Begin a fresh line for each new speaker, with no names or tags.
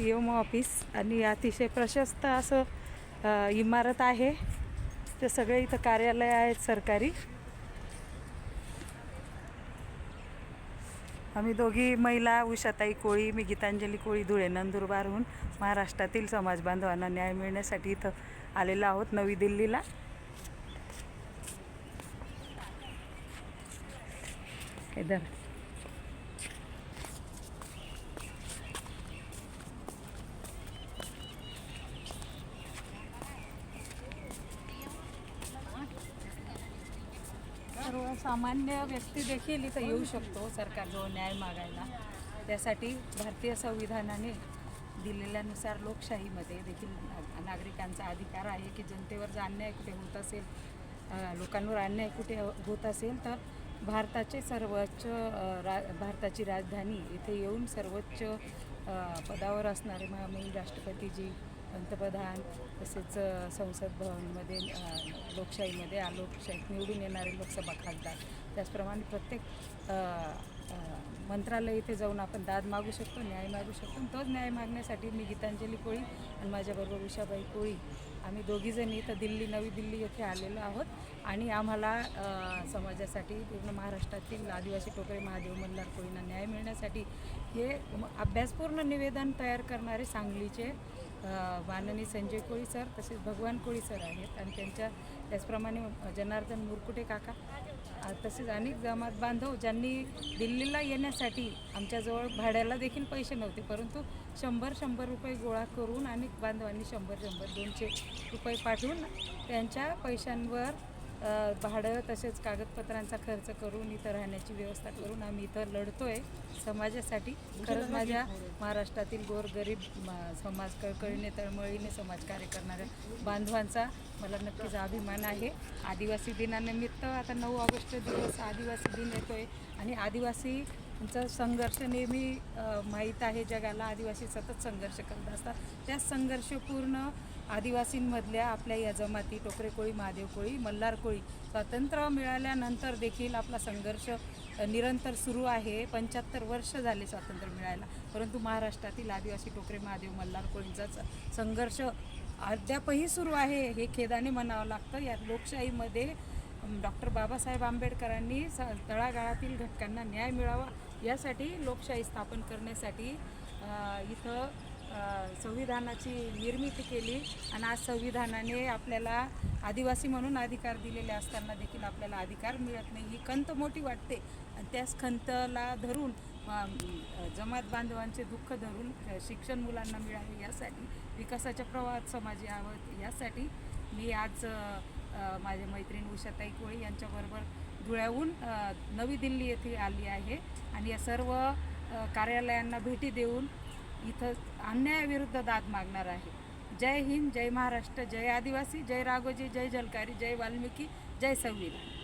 P M office आणि अतिशय प्रशस्त असं इमारत आहे. ते सगळे इथं कार्यालय आहेत सरकारी. आम्ही दोघी महिला उषाताई कोळी मी गीतांजली कोळी धुळे नंदुरबारहून महाराष्ट्रातील समाज बांधवांना न्याय मिळण्यासाठी इथं आलेलो आहोत नवी दिल्लीला. इधर. सामान्य व्यक्ती देखील इथं येऊ शकतो सरकारजवळ न्याय मागायला. त्यासाठी भारतीय संविधानाने दिलेल्यानुसार लोकशाहीमध्ये देखील नागरिकांचा अधिकार आहे की जनतेवर अन्याय कुठे होत असेल लोकांवर अन्याय कुठे हो-, होत असेल तर भारताचे सर्वोच्च रा भारताची राजधानी इथे येऊन सर्वोच्च पदावर असणारे महामहिम राष्ट्रपतीजी पंतप्रधान तसेच संसद भवनमध्ये लोकशाहीमध्ये आ- लोकशाहीत निवडून येणारे लोकसभा खासदार. त्याचप्रमाणे प्रत्येक मंत्रालय इथे जाऊन आपण दाद मागू शकतो न्याय मागू शकतो आणि तोच न्याय मागण्यासाठी मी गीतांजली कोळी आणि माझ्याबरोबर उषाबाई कोळी आम्ही दोघीजणी इथं दिल्ली नवी दिल्ली येथे आलेलो आहोत आणि आम्हाला समाजासाठी पूर्ण महाराष्ट्रातील आदिवासी टोकरे महादेव मल्हार कोळींना न्याय मिळण्यासाठी हे अभ्यासपूर्ण निवेदन तयार करणारे सांगलीचे माननीय संजय कोळी सर तसेच भगवान कोळी सर आहेत आणि त्यांच्या त्याचप्रमाणे जनार्दन मुरकुटे काका तसेच अनेक जमात बांधव ज्यांनी दिल्लीला येण्यासाठी आमच्याजवळ भाड्याला देखील पैसे नव्हते परंतु शंभर शंभर रुपये गोळा करून अनेक बांधवांनी शंभर शंभर दोनशे रुपये पाठवून त्यांच्या पैशांवर भाडं तसेच कागदपत्रांचा खर्च करून इथं राहण्याची व्यवस्था करून आम्ही इथं लढतो आहे समाजासाठी खरंच माझ्या महाराष्ट्रातील गोरगरीब समाज कळकळीने तळमळीने समाजकार्य करणाऱ्या बांधवांचा मला नक्कीच अभिमान आहे. आदिवासी दिनानिमित्त आता नऊ ऑगस्ट दिवस आदिवासी दिन येतो आहे आणि आदिवासींचा संघर्ष नेहमी माहीत आहे. जगाला आदिवासी सतत संघर्ष करत असतात. त्या संघर्षपूर्ण आदिवासींमधल्या आपल्या या जमाती टोकरे कोळी महादेव कोळी मल्हार कोळी स्वातंत्र्य मिळाल्यानंतर देखील आपला संघर्ष निरंतर सुरू आहे. पंच्याहत्तर वर्ष झाले स्वातंत्र्य मिळायला. परंतु महाराष्ट्रातील आदिवासी टोकरे महादेव मल्हार कोळींचा संघर्ष अद्यापही सुरू आहे हे खेदाने म्हणावं लागतं. या लोकशाहीमध्ये डॉक्टर बाबासाहेब आंबेडकरांनी स तळागाळातील घटकांना न्याय मिळावा यासाठी लोकशाही स्थापन करण्यासाठी इथं संविधानाची निर्मिती केली आणि आज संविधानाने आपल्याला आदिवासी म्हणून अधिकार दिलेले असताना देखील आपल्याला अधिकार मिळत नाही. ही खंत मोठी वाटते. आणि त्याच खंतला धरून जमात बांधवांचे दुःख धरून शिक्षण मुलांना मिळावे यासाठी विकासाच्या प्रवाहात समाज यावं यासाठी मी आज माझ्या मैत्रीण उषाताई कोळी यांच्याबरोबर धुळ्याहून नवी दिल्ली येथे आली आहे. आणि या सर्व कार्यालयांना भेटी देऊन इथं अन्यायाविरुद्ध दाद मागणार आहे. जय हिंद जय महाराष्ट्र जय आदिवासी जय राघोजी जय जलकारी जय वाल्मिकी जय संविधान.